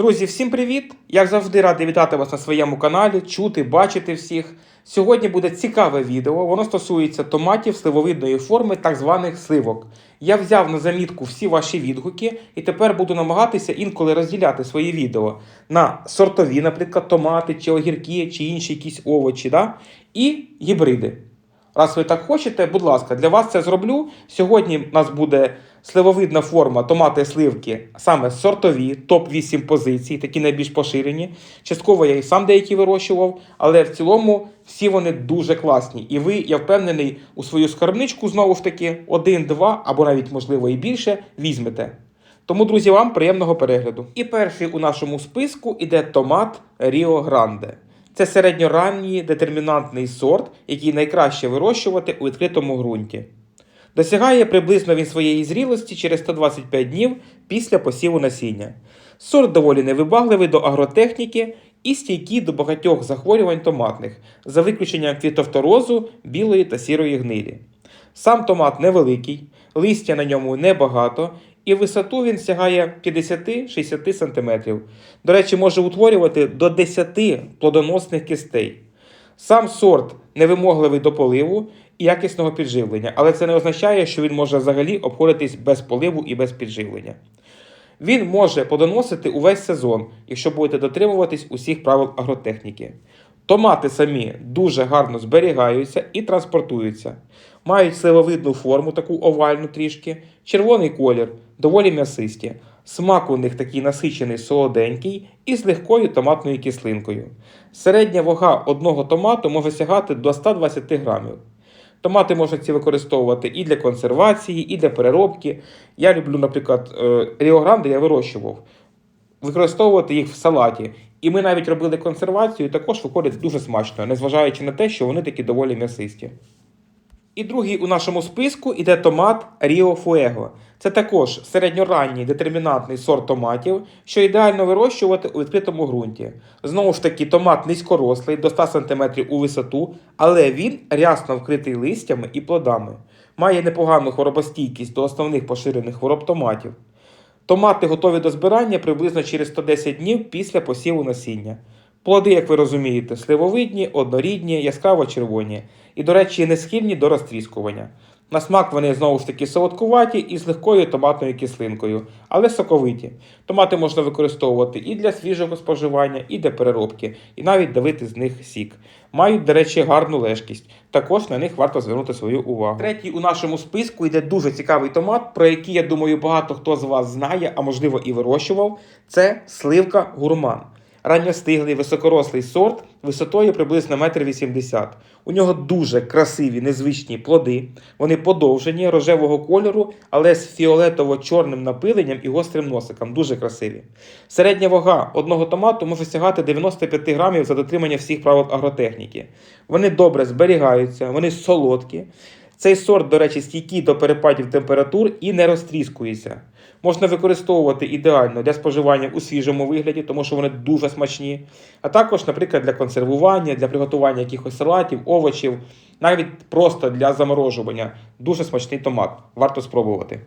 Друзі, всім привіт! Як завжди, радий вітати вас на своєму каналі, чути, бачити всіх. Сьогодні буде цікаве відео. Воно стосується томатів сливовидної форми, так званих сливок. Я взяв на замітку всі ваші відгуки і тепер буду намагатися інколи розділяти свої відео на сортові, наприклад, томати, чи огірки, чи інші якісь овочі, да? і гібриди. Раз ви так хочете, будь ласка, для вас це зроблю. Сьогодні в нас буде сливовидна форма томати сливки, саме сортові, топ-8 позицій, такі найбільш поширені. Частково я і сам деякі вирощував, але в цілому всі вони дуже класні. І ви, я впевнений, у свою скарбничку знову ж таки один, два або навіть можливо і більше візьмете. Тому, друзі, вам приємного перегляду. І перший у нашому списку іде томат Ріо Гранде. Це середньоранній детермінантний сорт, який найкраще вирощувати у відкритому ґрунті. Досягає приблизно він своєї зрілості через 125 днів після посіву насіння. Сорт доволі невибагливий до агротехніки і стійкий до багатьох захворювань томатних, за виключенням фітофторозу, білої та сірої гнилі. Сам томат невеликий, листя на ньому небагато, і висоту він сягає 50-60 см. До речі, може утворювати до 10 плодоносних кистей. Сам сорт невимогливий до поливу і якісного підживлення, але це не означає, що він може взагалі обходитись без поливу і без підживлення. Він може подоносити увесь сезон, якщо будете дотримуватись усіх правил агротехніки. Томати самі дуже гарно зберігаються і транспортуються. Мають сливовидну форму, таку овальну трішки, червоний колір, доволі м'ясисті. Смак у них такий насичений солоденький і з легкою томатною кислинкою. Середня вага одного томату може сягати до 120 грамів. Томати ці використовувати і для консервації, і для переробки. Я люблю, наприклад, ріогранди я вирощував, використовувати їх в салаті. І ми навіть робили консервацію, і також виходить дуже смачно, незважаючи на те, що вони такі доволі м'ясисті. І другий у нашому списку іде томат Ріо Фуего. Це також середньоранній детермінантний сорт томатів, що ідеально вирощувати у відкритому ґрунті. Знову ж таки, томат низькорослий до 100 см у висоту, але він рясно вкритий листями і плодами. Має непогану хворобостійкість до основних поширених хвороб томатів. Томати готові до збирання приблизно через 110 днів після посіву насіння. Плоди, як ви розумієте, сливовидні, однорідні, яскраво червоні і, до речі, не схильні до розтріскування. На смак вони знову ж таки солодкуваті і з легкою томатною кислинкою, але соковиті. Томати можна використовувати і для свіжого споживання, і для переробки, і навіть давити з них сік. Мають, до речі, гарну лежкість. Також на них варто звернути свою увагу. Третій у нашому списку йде дуже цікавий томат, про який, я думаю, багато хто з вас знає, а можливо і вирощував. Це сливка гурман. Ранньостиглий високорослий сорт висотою приблизно 1,80 м. У нього дуже красиві незвичні плоди. Вони подовжені, рожевого кольору, але з фіолетово-чорним напиленням і гострим носиком. Дуже красиві. Середня вага одного томату може сягати 95 грамів за дотримання всіх правил агротехніки. Вони добре зберігаються, вони солодкі. Цей сорт, до речі, стійкий до перепадів температур і не розтріскується. Можна використовувати ідеально для споживання у свіжому вигляді, тому що вони дуже смачні. А також, наприклад, для консервування, для приготування якихось салатів, овочів, навіть просто для заморожування. Дуже смачний томат. Варто спробувати.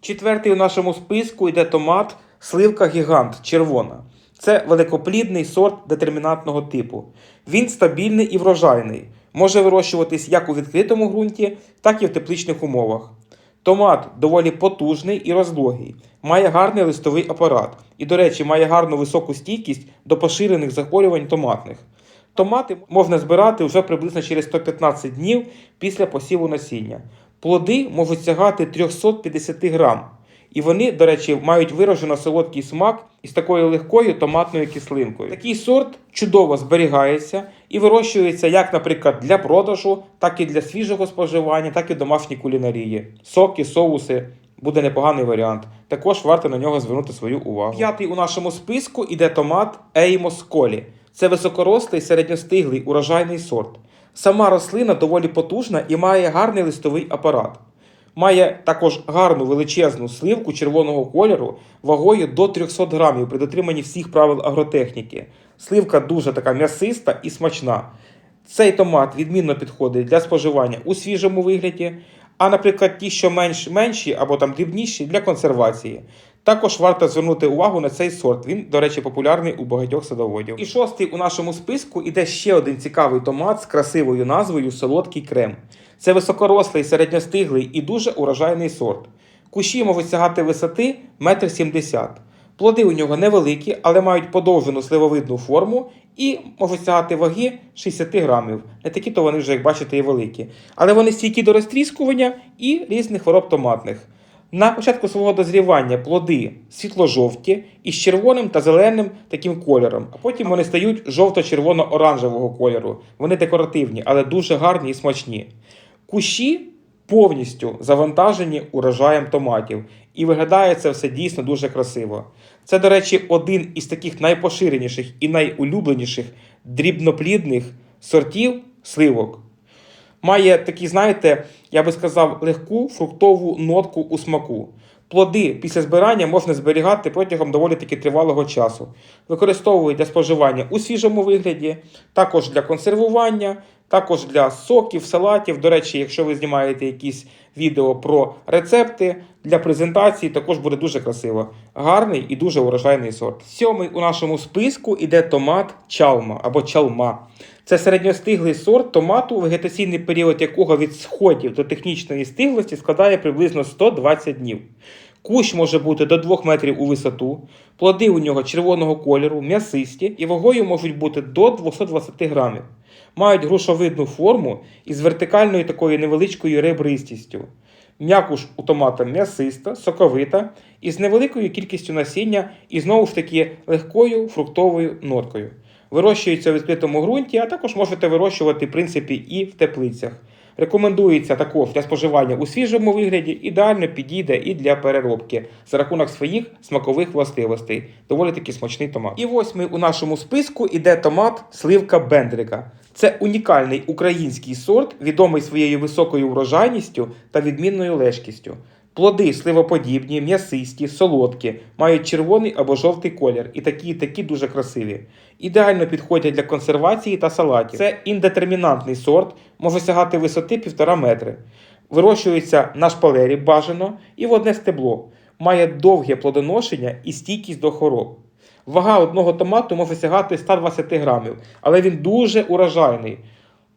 Четвертий у нашому списку йде томат сливка гігант червона. Це великоплідний сорт детермінантного типу. Він стабільний і врожайний. Може вирощуватись як у відкритому ґрунті, так і в тепличних умовах. Томат доволі потужний і розлогий, має гарний листовий апарат і, до речі, має гарну високу стійкість до поширених захворювань томатних. Томати можна збирати вже приблизно через 115 днів після посіву насіння. Плоди можуть сягати 350 грам. І вони, до речі, мають виражено солодкий смак із такою легкою томатною кислинкою. Такий сорт чудово зберігається і вирощується як, наприклад, для продажу, так і для свіжого споживання, так і домашній кулінарії. Соки, соуси буде непоганий варіант. Також варто на нього звернути свою увагу. П'ятий у нашому списку іде томат Еймос Колі. Це високорослий середньостиглий урожайний сорт. Сама рослина доволі потужна і має гарний листовий апарат. Має також гарну величезну сливку червоного кольору вагою до 300 грамів при дотриманні всіх правил агротехніки. Сливка дуже така м'ясиста і смачна. Цей томат відмінно підходить для споживання у свіжому вигляді, а, наприклад, ті, що менш менші або там дрібніші для консервації. Також варто звернути увагу на цей сорт. Він, до речі, популярний у багатьох садоводів. І шостий у нашому списку іде ще один цікавий томат з красивою назвою Солодкий крем. Це високорослий, середньостиглий і дуже урожайний сорт. Кущі можуть сягати висоти 1,70 м. Плоди у нього невеликі, але мають подовжену сливовидну форму і можуть сягати ваги 60 грамів. Не такі то вони вже, як бачите, і великі. Але вони стійкі до розтріскування і різних хвороб томатних. На початку свого дозрівання плоди світло-жовті із червоним та зеленим таким кольором, а потім вони стають жовто-червоно-оранжевого кольору. Вони декоративні, але дуже гарні і смачні. Кущі повністю завантажені урожаєм томатів, і виглядає це все дійсно дуже красиво. Це, до речі, один із таких найпоширеніших і найулюбленіших дрібноплідних сортів сливок. Має такі, знаєте, я би сказав, легку фруктову нотку у смаку. Плоди після збирання можна зберігати протягом доволі таки тривалого часу. Використовують для споживання у свіжому вигляді, також для консервування, також для соків, салатів. До речі, якщо ви знімаєте якісь відео про рецепти для презентації, також буде дуже красиво. Гарний і дуже урожайний сорт. Сьомий у нашому списку іде томат чалма або чалма. Це середньостиглий сорт томату, вегетаційний період якого від сходів до технічної стиглості складає приблизно 120 днів. Кущ може бути до 2 метрів у висоту, плоди у нього червоного кольору, м'ясисті і вагою можуть бути до 220 грамів. Мають грушовидну форму із вертикальною такою невеличкою ребристістю. М'якуш у томата м'ясиста, соковита, із невеликою кількістю насіння і знову ж таки легкою фруктовою ноткою. Вирощується у відкритому ґрунті, а також можете вирощувати в принципі і в теплицях. Рекомендується також для споживання у свіжому вигляді, ідеально підійде і для переробки за рахунок своїх смакових властивостей. Доволі таки смачний томат. І восьмий у нашому списку іде томат сливка Бендрика. Це унікальний український сорт, відомий своєю високою врожайністю та відмінною лежкістю. Плоди сливоподібні, м'ясисті, солодкі, мають червоний або жовтий колір, і такі, і такі дуже красиві. Ідеально підходять для консервації та салатів. Це індетермінантний сорт, може сягати висоти 1,5 метри. Вирощується на шпалері бажано і в одне стебло. Має довге плодоношення і стійкість до хвороб. Вага одного томату може сягати 120 грамів, але він дуже урожайний.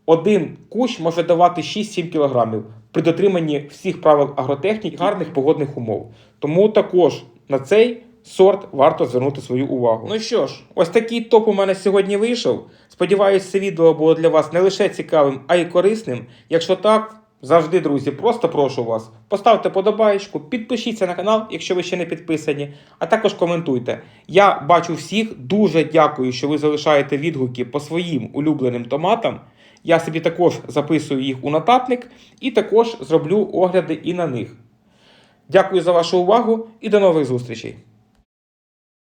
Один кущ може давати 6-7 кг при дотриманні всіх правил агротехніки гарних погодних умов. Тому також на цей сорт варто звернути свою увагу. Ну що ж, ось такий топ у мене сьогодні вийшов. Сподіваюсь, це відео було для вас не лише цікавим, а й корисним. Якщо так, завжди, друзі, просто прошу вас. Поставте подобаєчку, підпишіться на канал, якщо ви ще не підписані, а також коментуйте. Я бачу всіх, дуже дякую, що ви залишаєте відгуки по своїм улюбленим томатам. Я собі також записую їх у нотатник і також зроблю огляди і на них. Дякую за вашу увагу і до нових зустрічей!